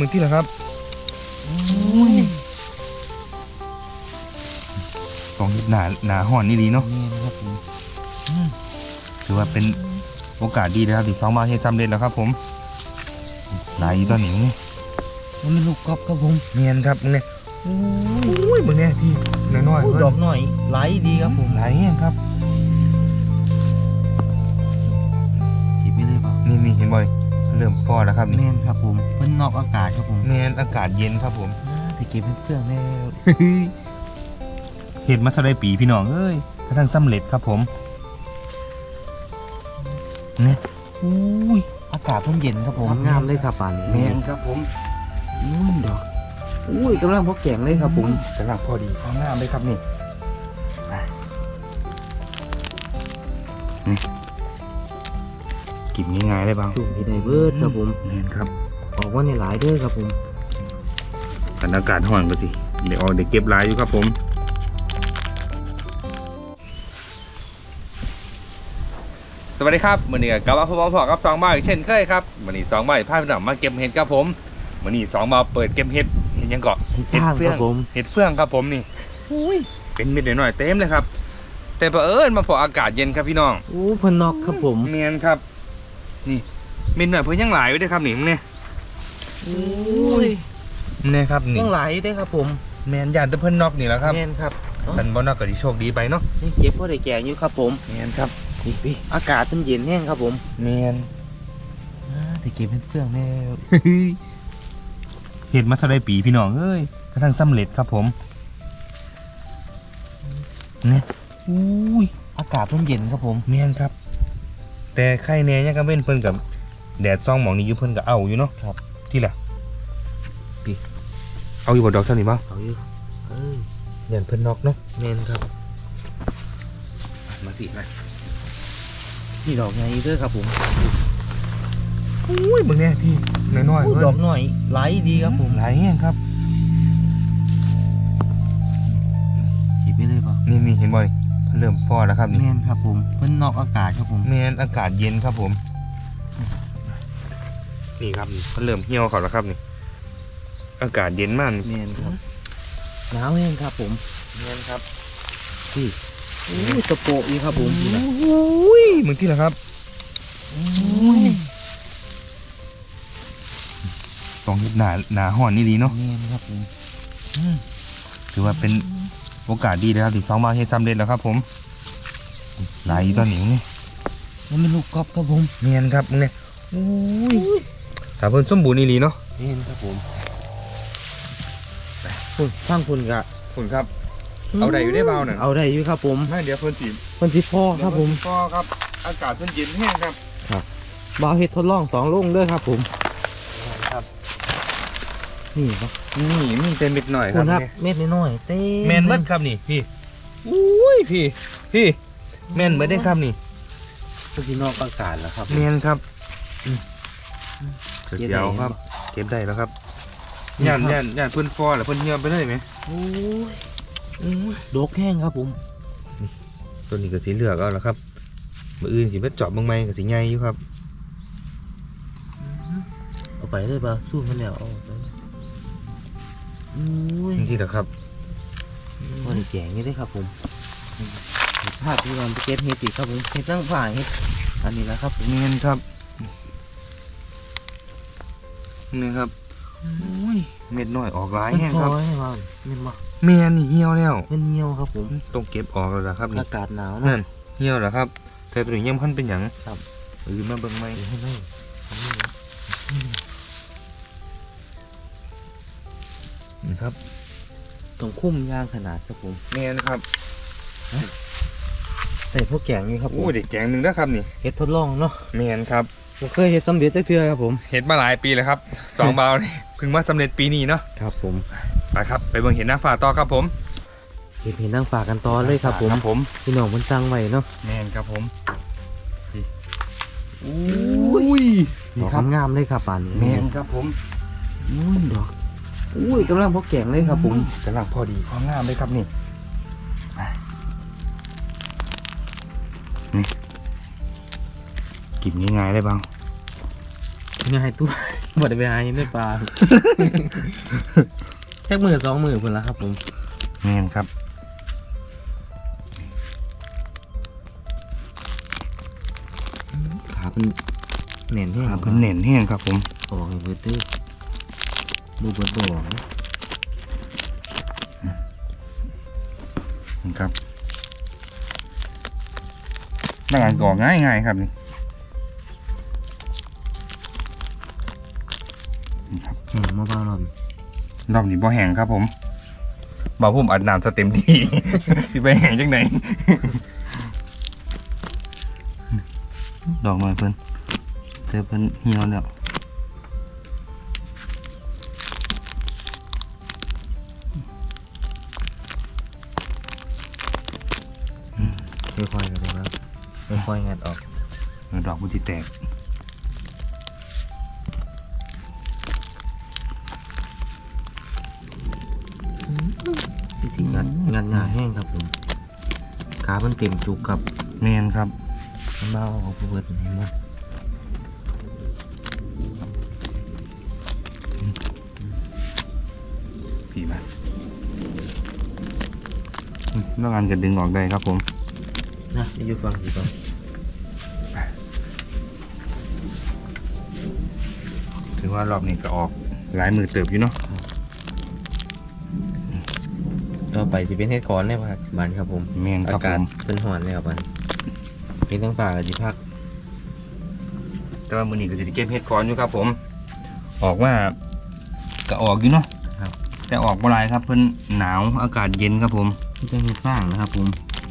มึงที่เหรอครับกองหนาหนาห่อนนี่ดีเนาะนี่นะครับผมถือว่าเป็นโอกาสดีนะครับที่สองมาเฮ็ดสำเร็จแล้วครับ ผมหลายอยู่ตอนนี้นี่มันเป็นลูกกอล์ฟครับผมเนียนครับมึงเนี่ยโอ้ยมึงเนี่ยพี่น้อยๆโอ้ยเพิ่นดอกหน่อยไหลดีครับผมหลายแห้งครับถีบไปเลยป่ะนี่นี่เห็นบ่อยเริ่มฟอแล้วครับแมนี่นครับผมเพิ่นนอกอากาศครับผม แมนอากาศเย็นครับผมไปเก็บเพื่อนๆแน่เห็ดมาเท่าไรปีพี่น้องเอ้ยกระทั่งสำเร็จครับผมเนี่ยอุ้ยอากาศเพิ่นเย็นครับผมงามเลยครับป่านนี้แมนครับผมอุ้ยดอกอุ้ยกำลังพอแข็งเลยครับผมกำลังพอดีพองามเลยครับนี่มานี่กินง่ายๆเลยบ้างจุ่มที่ไดเบิร์ดครับผมแมนครับ ออกว่าในหลายเด้อครับผมกันอากาศห่อนก็สิ เดี๋ยวออกเดี๋ยวเก็บหลายอยู่ครับผมสวัสดีครับวันนี้ก็กลับมาพบกับพ่อกับสองบ้านอีกเช่นเคยครับวันนี้สองบ้านพาพี่น้องมาเก็บเห็ดครับผมวันนี้สองมาเปิดเก็บเห็ดเห็ดหยังเกาะที่สร้างเฟืคอรังบผมเห็ดเฟืองครับผมนี่เป็นเม็ดหน่อยๆเต็มเลยครับ แต่เผอิญมาพออากาศเย็นครับพี่น้องอู้เพิ่นนอกครับผมเมียนครับ นี่เม็ดหน่อยเพิ่นยังหลายไว้ด้วยครับนี่มึงเนี่ย อุ้ยมึงเนี่ยครับนี่ต้องหลายเด้อครับผมแมนยานแตะเพิ่นนอกนี่แหละครับแมนครับท่านบ่นอกก็สิโชคดีไปเนาะนี่เก็บพอได้แก่อยู่ครับผมเมียนครับนี่พี่อากาศมันเย็นแห้งครับผมเมียนไปเก็บเพื่อนๆแน่เห็ดมาเท่าไรปีพี่น้องเอ้ยกระทั่งสำเร็จครับผมเนี่ยอุ้ยอากาศเพิ่นเย็นครับผมเมียนครับ แต่ไข่แหน่ยังก็เว้นเพิ่นกับแดดซองหมองนี้อยู่เพิ่นก็เอาอยู่เนาะครับ ที่แหละพี่เอาอยู่บ่ดอกเท่านี้บ่เอาอยู่เอ้ยเดี๋ยวเพิ่นนอกเนาะแมนครับ มาพี่มานี่ดอกไงเด้อครับผมอุ้ยมึงเนี่ยพี่น้อยๆอุ้ยเพิ่นดอกหน่อยไหลดีครับผมหลายแห้งครับถีบไปเลยป่ะนี่นี่เห็นบ่อยเพิ่นเริ่มฟอแล้วครับแมนี่นครับผมเพิ่นนอกอากาศครับผมแมนอากาศเย็นครับผม นี่ครับนี่เพิ่นเริ่มเหี่ยวเขาแล้วครับนี่ อากาศเย็นมากแมนครับหนาวแห้งครับผมแมนครับพี่อุ้ยตะโปะอีกครับผมอุ้ยมึงที่เหรอครับอุ้ยสองหนาหนาห่อนนี่ดีเนาะแมนครับผมถือว่าเป็นโอกาสดีนะครับที่สองมาเฮ็ดสำเร็จแล้วครับ ผมหลายอยู่ตอนนี้นี่มันเป็นลูกกอล์ฟครับผมเนียนครับมึงเนี่ยอุ้ย ถ้าเพิ่นสมบูรณ์นี่ลีเนาะแมนครับผมคุณฟังคุณกะคุณครับ เอาได้อยู่ได้เบาหน่อยเอาได้อยู่ครับผมไม่เดี๋ยวเพิ่นสิเพิ่นสิพ่อครับผมก็ครับ อากาศเพิ่นเย็นแห้งครับบาวเฮ็ดทดลองสองลูกเด้อครับผมครับนี่ครับนี่มีเต็มนิดหน่อยคคุรับณครับเนี่ยเม็ดน้อยๆเต้แมนเบิดครับนี่พี่อุ้ยพี่ พี่แมนเบิดได้ครับนี่คือที่นอกอากาศแล้วครับแมนครับ เก็บได้เดี๋ยวครับ เก็บได้แล้วครับย่านย่านย่านเพิ่นฟอหรือเพิ่นเหี่ยวไปเลยไหมโอ้ยดกแห้งครับผม ตัวนี้ก็สีเหลือกเอาแล้วครับมืออื่นสิมาเจาะเบางไม้ก็สีใหญ่อยู่ครับเอาไปเลยป่ะสู้มันแล้วเอาไปอุ้ยนี่ที่เหรอครับพอดีแกงนี่ได้ครับผมภาพที่เราไปเก็บเห็ดอีกครับผมเห็ดตั้งฝ่ายเห็ดอันนี้แหละครับผมเนียนครับ นี่ครับอุ้ยเม็ดน้อยออกหลายมันแห้งพคอรับให้บ้างเม็นบ่แม่นี่เหี่ยวแล้วเม็นเหี่ยวครับผมต้องเก็บออกแล้วล่ะครับนี่อากาศหนาวนั่เนาะนเหี่ยวแล้วครับ แต่ตัวนี้ยังพันเป็นหยังครับเออมาเบิ่งไหมเดี๋ยวให้ได้อันนี้นะนี่ครับต้องคุ้มยางขนาดครับผมเนียนครับใส่พวกแกงนี่ครับผมโอ้เด็กแกงหนึ่งนะครับนี่เห็ดทดลองเนาะเนียนครับ ผมเคยเห็ดสำเร็จจักเทื่อครับผม เห็ดมาหลายปีแล้วครับสองเบานี่เพิ่งมาสำเร็จปีนี้เนาะครับผมไปครับไปเบิ่งเห็ดหน้าฝ่าต่อครับผมเห็ดเห็นนั่งฝากกันต่อเลยครับผมครับผมพี่น้องมันสั่งไว้เนาะแมนครับผมอุ้ยดอกงามๆเลยครับป่านนี้แมนครับผมอุ้ยดอกอุ้ยกำลังพอแกงเลยครับผมกำลังพอดีพองามเลยครับนี่ กินง่ายๆได้บ้างง่ายตัวบ่ได้ไปหายังได้ปลาแค่มือสองมือพุ่นละครับผมแม่นครับขาเป็นแน่นแห้งเพิ่นเน้นแห้งครับผมออกให้เบิดเด้อดูเบิดบ่ออกนะนี่ครับร่างกายก่อง่ายๆครับนี่ งมาบ้างรอบรอบนี้บ่แห้งครับผมบ่าวผมอัดน้ำสเต็มที่สิไปแห้งจังไหนดอกหน่อยเพิ่นเจอเพิ่นเหี่ยวแล้วค่อยๆกันเลยครับค่อยๆงัดออกเออดอกมันสิแตก มันเต็มจุกครับแม่นครับมันมาเอาออกเบิดเห็นไหมผีมาอืมแล้วงานจะดึงออกได้ครับผมนะอยู่ฟังดีก่อนถือว่ารอบนี้ก็ออกหลายมือเติบอยู่เนาะ ต่อไปจะเป็นเฮ็ดคอนได้ป่ะบ้านครับผมแม่นคอารับผกาศมเป็นหอนเลยครับบ้านมีทั้งป่ากับจีพักแต่ว่ามือนี้ก็จะได้เก็บเห็ดคอนอยู่ครับผม ออกว่าก็ออกอยู่เนาะครับ แต่ออกบ่หลายครับเพิ่นหนาวอากาศเย็นครับผมที่จะเฮ็ดฟางนะครับผม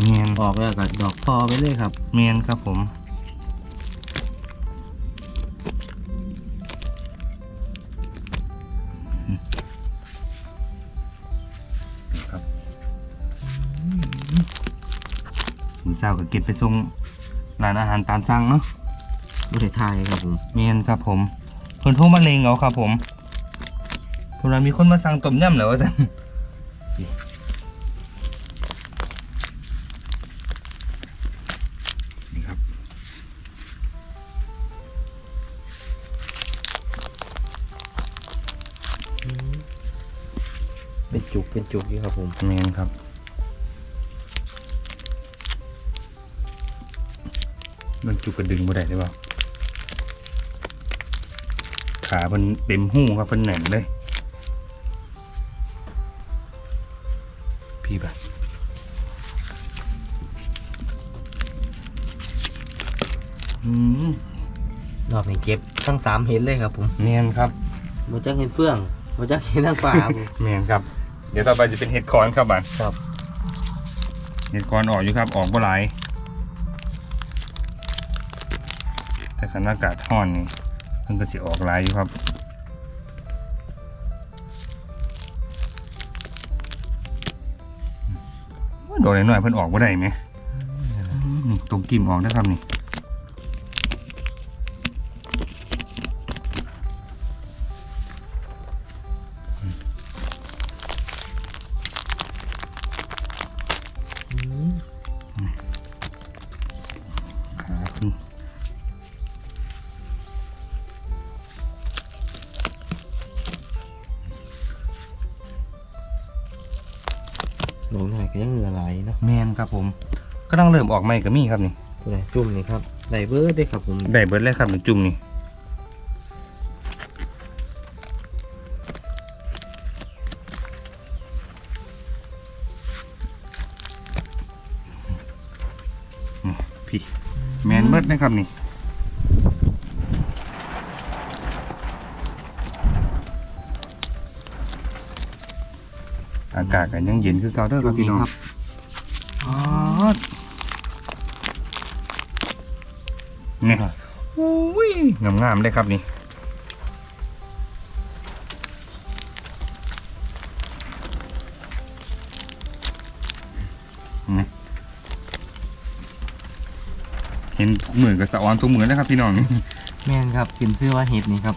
เมียนออกแล้วก็ดอกพอไปเลยครับเมียนครับผม เศร้าก็เก็บไปส่งร้านอาหารตามสั่งเนาะไม่ได้ทายครับผมเมียนครับผมเพิ่นโทรมาเลงเอาครับผมเพิ่นว่ามีคนมาสั่งต้มยำแล้วว่าซั่นนี่ครับ เป็นจุกเป็นจุกอยู่ครับผมเมียนครับ จุกกระดึงบ่ได้หรือเปล่าขาเพิ่นเต็มหูครับเพิ่นแหน่นเลย พี่แบบอืมรอบนี้เก็บทั้งสามเห็ดเลยครับผมเนียนครับมาจากเห็ดเฟื่องมาจากเห็ดทั้งป่าครับผมเนียนครับ เดี๋ยวต่อไปจะเป็นเห็ดคอนครับบ้านครับ เห็ดคอนออกอยู่ครับออกบ่หลาย แต่คันอากาศร้อนนี่มันก็จะออกลายอยู่ครับโดนหน่อยเพิ่นออกบ่ได้ไหมนี่ตรงกิ่มออกนะครับนี่ องเริ่มออกใหม่ก็มีครับนี่ตัวไหนจุ่มนี่ครับไดเบอร์ได้ครับผมได้เบิร์ดเลยครับหนึ่งจุ่มนี่อืมพี่แมนเบิร์ดนะครับนี่อากาศกันยังเย็นคือเก่าเด้อครับพี่น้อง นี่ยโอ้ยงามๆเลยครับนี่นี่เห็นเหมือนกับสะออนตัวเหมือนนะครับพี่น้องแม่นครับกินซื้อว่าเห็ดนี่ครับ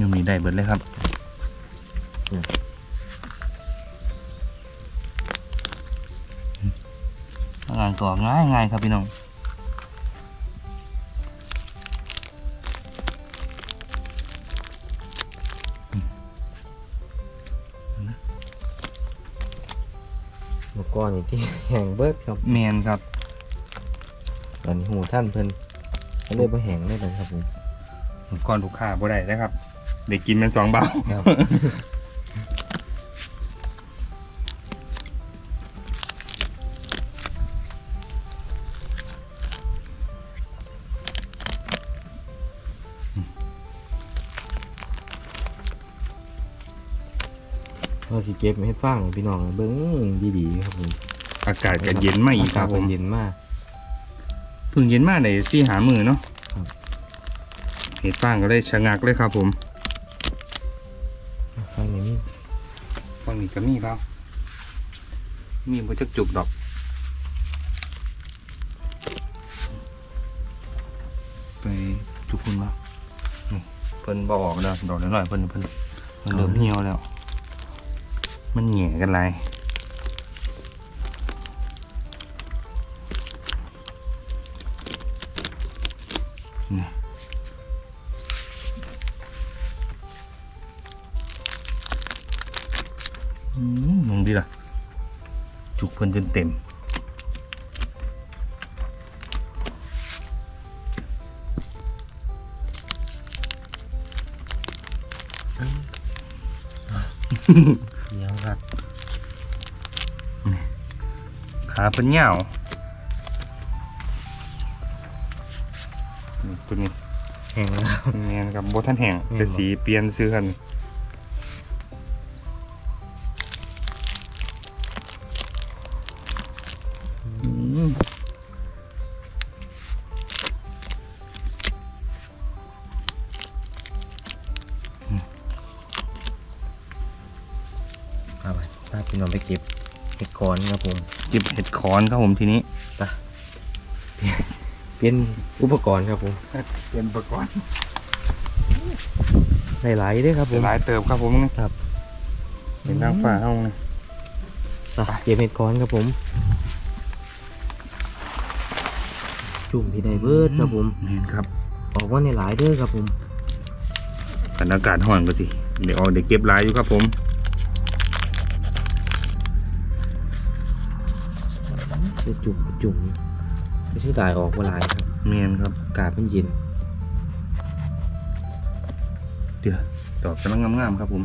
ยังมีได้เบิดเลยครับงานก่อง่ายง่ายครับพี่น้องเมื่อก่อนนี่ที่แห้งเบิดครับแมนครับตอนนี้หูท่านเพิ่นก็เลยบ่แห้งเลยนะครับผมก่อนถูกขาบ่ได้นะครับ เด็กกินมันสองเบาครับว่าสิเก็บให้ฟังพี่น้องเบิ้งดีๆครับผมอากาศก็เย็นมาอีกครับผอากาศมก็เย็นมาก เพิ่งเย็นมากในซี่หามือเนาะครับ เห็ดฟางก็เลยชะงักเลยครับผม ฟังนี่ก็มีเปล่ามีบ่จักจุกดอกไปทุกคนมานี่เพิ่นบออกแล้วดอกน้อยๆเพิ่นเพิ่นมันเริ่มเหี่ยวแล้ว มันแหง่กันไรนี่ มมึงดีล่ะ จุกเพิ่นจนเต็มเหนียวครับขาเป็นเหงานี่ตัวนี้แห้งแล้วเนี่ยนะครับบท่านแห่งแม่นบ่แต่สีเปลี่ยนซื้อกัน พาพี่น้องไปเก็บเห็ดคอนครับผมเก็บเห็ดขอนครับผมทีนี้เป็นอุปกรณ์ครับผมเป็นประกอบหลายๆเด้วยครับผมหลายเติบครับผมนะครับเป็นนางฟ้าห้องนะไปเก็บเห็ดคอนครับผม จุ่มพี่ไดเบิร์ดครับผมเห็นครับออกว่าในหลายๆเด้อครับผมกันอากาศห่อนก็สิเดี๋ยวเอาเดี๋ยวเก็บหลายอยู่ครับผม จะจุ่มก็จุ่มไม่ใช่ตายออกว่าหลายครับเมียนครับอากาศมันเย็นเดี๋ยวดอกกำลังงามๆครับผม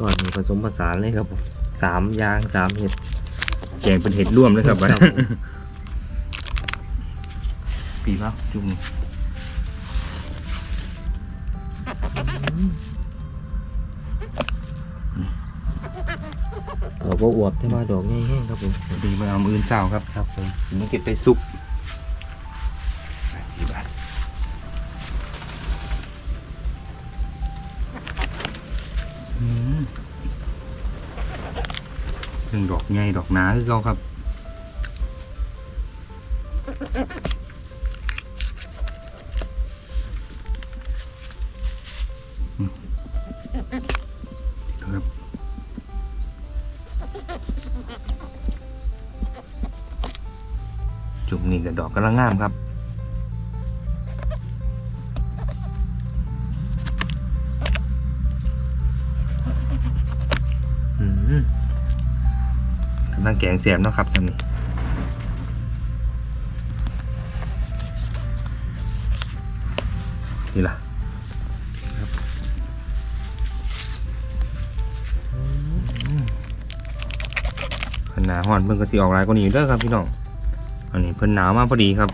ก่อนผสมผสานเลยครับผมสามอยางสามเห็ดแกงเป็นเห็ดร่วมเลยครับครับผมปีบ้าจุ่ม เราก็อวบแต่มาดอกง่ายแห้งครับผมดีมาเอามืออื่นเศร้าครับครับผมผมต้องเก็บไปซุกดีบ้าอืมเรื่องดอกใหญ่ดอกหนาคือเขาครับ กับดอกกำลังงามครับอืมกำลังแกงเสียบเนาะครับสำนี่นี่ล่ะขนาดหอนเพิ่นก็สิออกลายกว่านี้เด้อครับพี่น้อง อันนี้เพิ่นหนาวมากพอดีครับ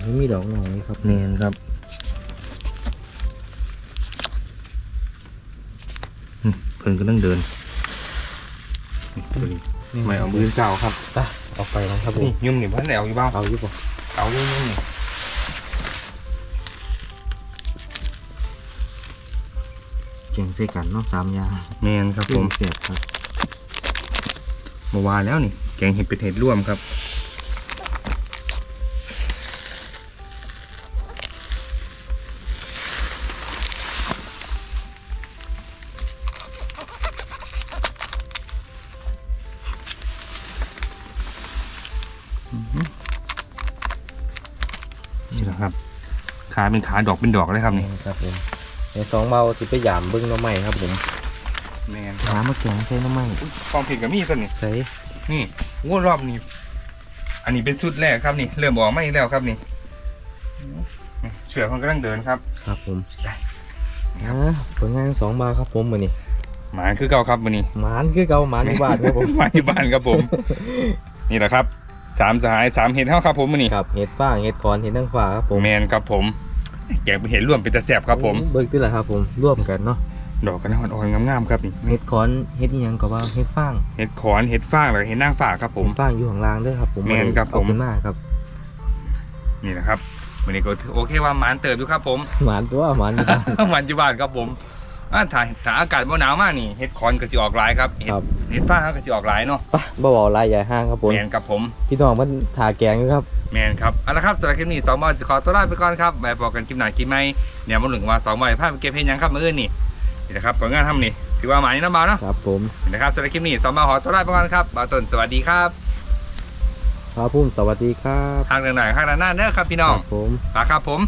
ไม่มีดอกหน่อยครับเนียนครับอืมเพิ่นก็ต้องเดินนี่ตัวนี้ไม่เอามือเสาครับไปออกไปนะครับผมนี่ยุ่มนี่บ้านไหนเอาอยู่บ้างเอาอยู่ป่ะเอาอยู่ยุ่มนี่ เก่งใส่กันเนาะสามอย่างแมนครับผมเสียบครับเมื่อวานแล้วนี่ แกงเห็ดเป็ดเห็ดร่วมครับนี่แหละครับ ขาเป็นขาดอกเป็นดอกเลยครับนี่ครับผม ในสองเบาสิไปหยามเบิ้งหน้ำใหม่ครับผมแมนหามาแกงใส่หน้ำใหม่ความผิดกับมีดตัวนี้ใส่นี่งวดรอบนี้ อันนี้เป็นชุดแรกครับนี่ เริ่มออกมาอีกแล้วครับนี่เสือคนกำลังเดินครับ ครับผมได้อ่าผลงานสองเบาครับผมมือนี่หมาคือเก่าครับวันนี้หมานคือเก่าหมานอยู่บ้านครับผมมาที่บ้านครับผม นี่แหละครับสามสหายสามเห็ดเท่าครับผมวันนี้ครับเห็ดฟางเห็ดคอนเห็ดนั่งฟ้าครับผมแมนครับผม แกงเป็นเห็ดร่วมเป็นตะแสบครับผมเบิ้งติละครับผมร่วมกันเนาะดอกกันอ่อนๆงามๆครับนี่เห็ดคอนเห็ดอิหยังก็ว่าเห็ดฟางเห็ดขอนเห็ดฟางแล้วก็เห็ดนางฟ้าครับผมเห็ดฟางอยู่ข้างล่างเด้อครับผมแม่นครับผมเอาขึ้นมาครับ นี่แหละครับวันนี้ก็ถือโอเคว่าหมานเติบอยู่ครับผมหมานตัวหมานอยู่บ้านหมานอยู่บ้านครับผม อ่าถ้าถ้าอากาศบ่หนาวมากนี่เห็ดขอนก็จะออกหลายครับเห็ดครับ เห็ดฟางก็จะออกหลายเนาะไปบ่เบาลายใหญ่ห้างครับผม แมนครับผมพี่น้องมันทาแกงอยู่ครับ แมนครับเอาละครับสำหรับคลิปนี้สองบอลจะขอตัวลาไปก่อนครับไปบอกกันคลิปหน้าคลิปไหมเนี่ยมันหลึงว่าสองบอลพาไปเก็บเพลงยังครับมื่ออื่นนี่นี่นะครับผลงานทำนี่ถือว่าหมายนี่น้ำบาเนาะครับผม นี่นะครับสำหรับคลิปนี้สองบอลขอตัวลาไปก่อนครับบาต้นสวัสดีครับพระพุ่มสวัสดีครับ ทางเดินหน่อยข้างด้านหน้าเด้อครับพี่น้องครับผมฝากครับผม